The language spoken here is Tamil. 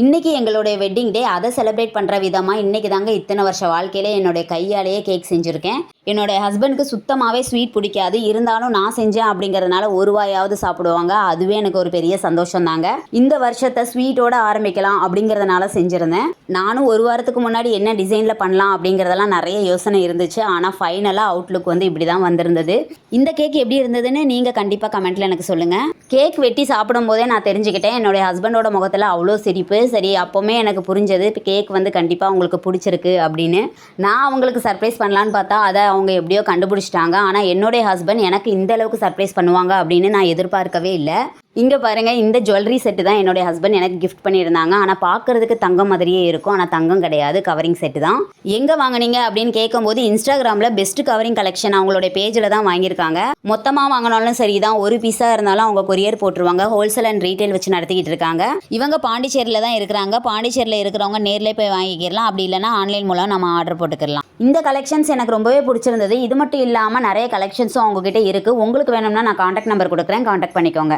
இன்றைக்கி எங்களுடைய வெட்டிங் டே அதை செலிப்ரேட் பண்ணுற விதமாக இன்னைக்கு தாங்க இத்தனை வருஷ வாழ்க்கையில என்னுடைய கையாலேயே கேக் செஞ்சுருக்கேன். என்னுடைய ஹஸ்பண்டுக்கு சுத்தமாகவே ஸ்வீட் பிடிக்காது. இருந்தாலும் நான் செஞ்சேன் அப்படிங்கிறதுனால ஒரு வாயாவது சாப்பிடுவாங்க. அதுவே எனக்கு ஒரு பெரிய சந்தோஷம் தாங்க. இந்த வருஷத்தை ஸ்வீட்டோட ஆரம்பிக்கலாம் அப்படிங்கிறதுனால செஞ்சுருந்தேன். நானும் ஒரு வாரத்துக்கு முன்னாடி என்ன டிசைனில் பண்ணலாம் அப்படிங்கிறதெல்லாம் நிறைய யோசனை இருந்துச்சு. ஆனால் ஃபைனலாக அவுட்லுக் வந்து இப்படி தான் வந்திருந்தது. இந்த கேக் எப்படி இருந்ததுன்னு நீங்கள் கண்டிப்பாக கமெண்ட்டில் எனக்கு சொல்லுங்கள் கேக் வெட்டி சாப்பிடும் போதே நான் தெரிஞ்சுக்கிட்டேன். என்னுடைய ஹஸ்பண்டோட முகத்தில் அவ்வளோ சிரிப்பு. சரி அப்போவுமே எனக்கு புரிஞ்சது. கேக் வந்து கண்டிப்பாக உங்களுக்கு பிடிச்சிருக்கு அப்படின்னு. நான் அவங்களுக்கு சர்ப்ரைஸ் பண்ணலான்னு பார்த்தா அதை அவங்க எப்படியோ கண்டுபிடிச்சிட்டாங்க. ஆனால் என்னுடைய ஹஸ்பண்ட் எனக்கு இந்த அளவுக்கு சர்ப்ரைஸ் பண்ணுவாங்க அப்படின்னு நான் எதிர்பார்க்கவே இல்லை. இங்கே பாருங்கள் இந்த ஜுவல்லரி செட்டு தான் என்னுடைய ஹஸ்பண்ட் எனக்கு கிஃப்ட் பண்ணியிருந்தாங்க. ஆனால் பார்க்கறதுக்கு தங்கம் மாதிரியே இருக்கும். ஆனால் தங்கம் கிடையாது. கவரிங் செட்டு தான். எங்கே வாங்குனீங்க அப்படின்னு கேட்கும்போது இன்ஸ்டாகிராமில் பெஸ்ட் கவரிங் கலெக்ஷன் அவங்களுடைய பேஜில் தான் வாங்கியிருக்காங்க. மொத்தமாக வாங்கினாலும் சரி தான் ஒரு பீஸாக இருந்தாலும் அவங்க கொரியர் போட்டுருவாங்க. ஹோல்சேல் அண்ட் ரீட்டைல் வச்சு நடத்திக்கிட்டு இருக்காங்க. இவங்க பாண்டிச்சேரியில் தான் இருக்கிறாங்க. பாண்டிச்சேரியில் இருக்கிறவங்க நேரில் போய் வாங்கிக்கிறலாம் அப்படி இல்லைனா ஆன்லைன் மூலம் நம்ம ஆர்டர் போட்டுக்கலாம். இந்த கலெக்ஷன்ஸ் எனக்கு ரொம்பவே பிடிச்சிருந்தது. இது மட்டும் இல்லாமல் நிறைய கலெக்ஷன்ஸும் அவங்ககிட்ட இருக்குது உங்களுக்கு வேணும்னா நான் காண்டாக்ட் நம்பர் கொடுக்குறேன். காண்டாக்ட் பண்ணிக்கோங்க.